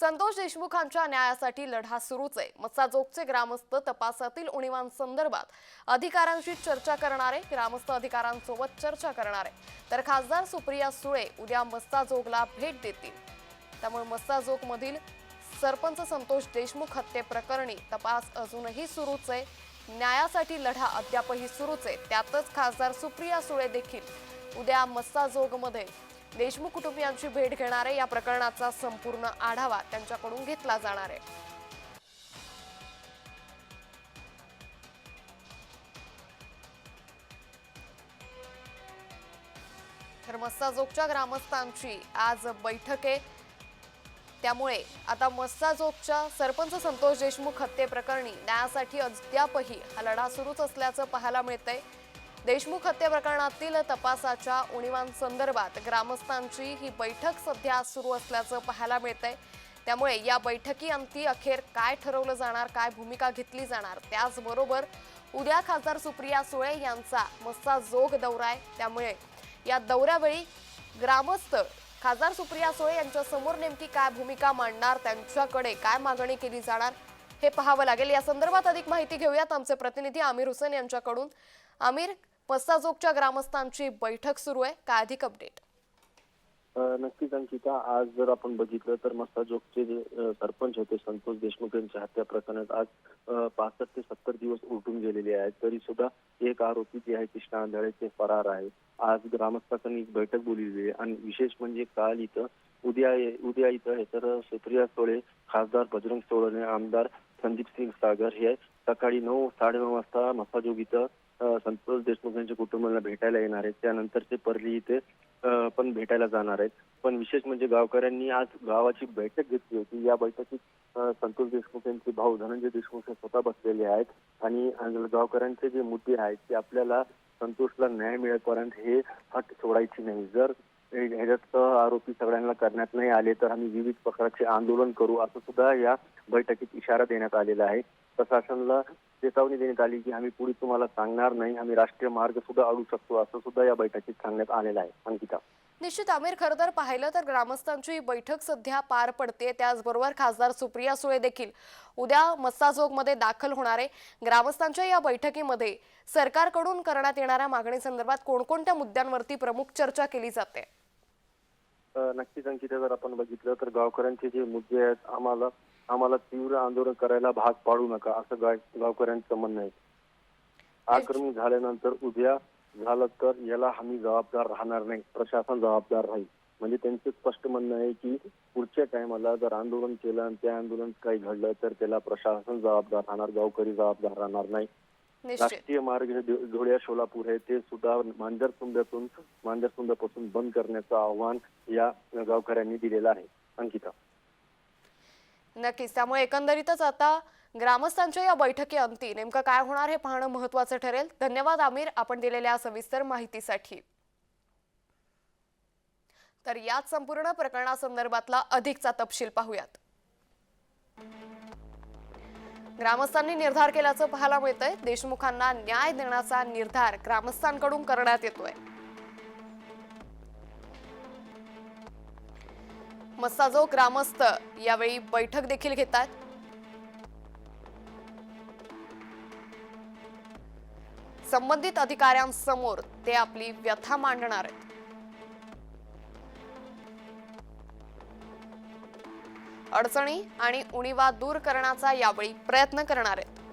संतोष देशमुखांच्या न्यायासाठी लढा सुरूच आहे. मस्साजोगचे ग्रामस्थ तपासातील उणीवांसंदर्भात अधिकाऱ्यांशी चर्चा करणारे ग्रामस्थ अधिकाऱ्यांसोबत चर्चा करणारे. तर खासदार सुप्रिया सुळे उद्या मस्ताजोगला भेट देतील. त्यामुळे मस्साजोगमधील सरपंच संतोष देशमुख हत्येप्रकरणी तपास अजूनही सुरूच आहे. न्यायासाठी लढा अद्यापही सुरूच आहे. त्यातच खासदार सुप्रिया सुळे देखील उद्या मस्साजोगमध्ये देशमुख कुटुंबियांची भेट घेणारे या प्रकरणाचा संपूर्ण आढावा त्यांच्याकडून घेतला जाणार आहे. तर मस्साजोगच्या ग्रामस्थांची आज बैठक आहे. त्यामुळे आता मस्ताजोगच्या सरपंच संतोष देशमुख हत्येप्रकरणी न्यायासाठी अद्यापही हा लढा सुरूच असल्याचं पाहायला मिळतंय. देशमुख हत्या प्रकरणातील तपासाच्या उणीवांसंदर्भात ग्रामस्थांची ही बैठक सध्या सुरू असल्याचं पाहायला मिळतंय. त्यामुळे या बैठकी अंती अखेर काय ठरवलं जाणार काय भूमिका घेतली जाणार त्याचबरोबर उद्या खासदार सुप्रिया सुळे यांचा मस्ता जोग दौरा आहे त्यामुळे या दौऱ्यावेळी ग्रामस्थ खासदार सुप्रिया सुळे यांच्या समोर नेमकी काय भूमिका मांडणार त्यांच्याकडे काय मागणी केली जाणार हे पाहावं लागेल. या संदर्भात अधिक माहिती घेऊयात आमचे प्रतिनिधी आमिर हुसेन यांच्याकडून. आमिर पस्साजोगच्या ग्रामस्थांची बैठक सुरू आहे. काय अधिक अपडेट नक्कीच अंकिता आज जर आपण बघितलं तर मस्ताजोगचे जे सरपंच होते संतोष देशमुख यांच्या हत्या प्रकरणात आज पासष्ट ते सत्तर दिवस उलटून गेलेले आहेत. तरी सुद्धा एक आरोपी जे आहे कृष्णा आंधळे ते फरार आहे. आज ग्रामस्थांनी एक बैठक बोलवली आहे आणि विशेष म्हणजे काल इथं उद्या उद्या इथं हे तर सुप्रिया सोळे खासदार बजरंग सोळने आमदार संदीप सिंग सागर हे सकाळी नऊ साडेनऊ वाजता मसाजोग इथं संतोष देशमुख यांच्या कुटुंबाला भेटायला येणार आहेत. त्यानंतर ते परली इथे पण भेटायला जाणार आहेत. पण विशेष म्हणजे गावकऱ्यांनी आज गावाची बैठक घेतली होती. या बैठकीत संतोष देशमुख यांचे भाऊ धनंजय देशमुख हे स्वतः बसलेले आहेत. आणि गावकऱ्यांचे जे मुद्दे आहेत ते आपल्याला संतोषला न्याय मिळेपर्यंत हे हट सोडायची नाही. जर ह्याच्यात आरोपी सगळ्यांना करण्यात नाही आले तर आम्ही विविध प्रकारचे आंदोलन करू असं सुद्धा या बैठकीत इशारा देण्यात आलेला आहे. प्रशासनाला चेतावणी देण्यात आली की आम्ही पुढे तुम्हाला सांगणार नाही आम्ही राष्ट्रीय मार्ग सुद्धा अडू शकतो असं सुद्धा या बैठकीत सांगण्यात आलेलं आहे. अंकिता. निश्चित आमिर खरं तर पाहिलं तर ग्रामस्थांची ही बैठक सध्या पार पडते. त्याचबरोबर खासदार सुप्रिया सुळे देखील उद्या मस्साजोगमध्ये दाखल होणार आहे. ग्रामस्थांच्या या बैठकीमध्ये सरकारकडून करण्यात येणाऱ्या मागणीसंदर्भात कोणकोणत्या मुद्द्यांवरती प्रमुख चर्चा केली जाते? नक्कीच अंकिता जर आपण बघितलं तर गावकऱ्यांचे जे मुद्दे आहेत आम्हाला आम्हाला तीव्र आंदोलन करायला भाग पाडू नका असं गाव- गावकऱ्यांचं म्हणणं आहे. आक्रमक झाल्यानंतर उद्या झालं तर याला आम्ही जबाबदार राहणार नाही. प्रशासन जबाबदार राहील. म्हणजे त्यांचं स्पष्ट म्हणणं आहे की पुढच्या टायमाला जर आंदोलन केलं आणि त्या आंदोलन काही घडलं तर त्याला प्रशासन जबाबदार राहणार गावकरी जबाबदार राहणार नाही. राष्ट्रीय मार्ग धुळ्या सोलापूर आहे ते सुद्धा मांजरसुंब्यातून मांजरसुंब्यापासून बंद करण्याचं आव्हान या गावकऱ्यांनी दिलेलं आहे. अंकिता. नक्कीच. त्यामुळे एकंदरीतच आता ग्रामस्थांच्या या बैठकीअंती नेमकं काय होणार हे पाहणं महत्वाचं ठरेल. धन्यवाद आमिर. आपण दिलेल्या सविस्तर माहितीसाठी. तर याच संपूर्ण प्रकरणासंदर्भातला अधिकचा तपशील पाहूयात. ग्रामस्थांनी निर्धार केल्याचं पाहायला मिळतंय. देशमुखांना न्याय देण्याचा निर्धार ग्रामस्थांकडून करण्यात येतोय. मस्ताजो ग्रामस्थ यावेळी बैठक देखील घेतात. संबंधित अधिकाऱ्यांसमोर ते आपली व्यथा मांडणार आहेत. अडचणी आणि उणीवा दूर करण्याचा यावेळी प्रयत्न करणार आहेत.